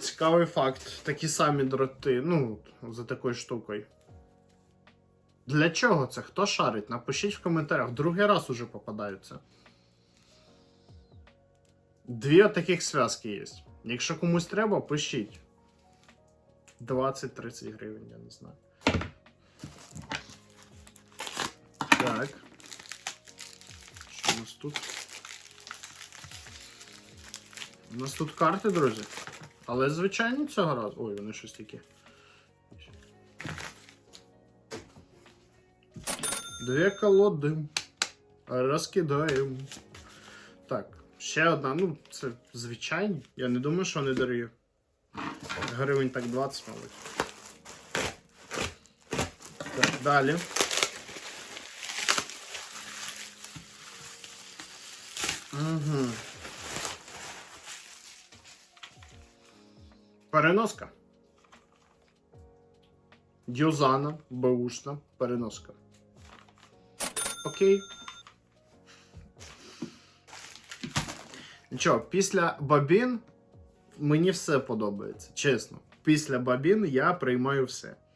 Цікавий факт. Такі самі дроти. Ну, за такою штукою. Для чого це? Хто шарить? Напишіть в коментарях. Другий раз уже попадаються. Дві таких зв'язки є. Якщо комусь треба, пишіть. 20-30 гривень, я не знаю. Так. Що у нас тут? У нас тут карти, друзі. Але звичайні цього разу. Ой, вони щось такі. Дві колоди. Розкидаємо. Так, ще одна. Ну, це звичайні. Я не думаю, що вони дорогі. Гривень так 20, мабуть. Так, далі. Угу. Переноска. Дюзана, беушна, переноска. Окей. Нічого, після бабін мені все подобається, чесно. Після бабін я приймаю все.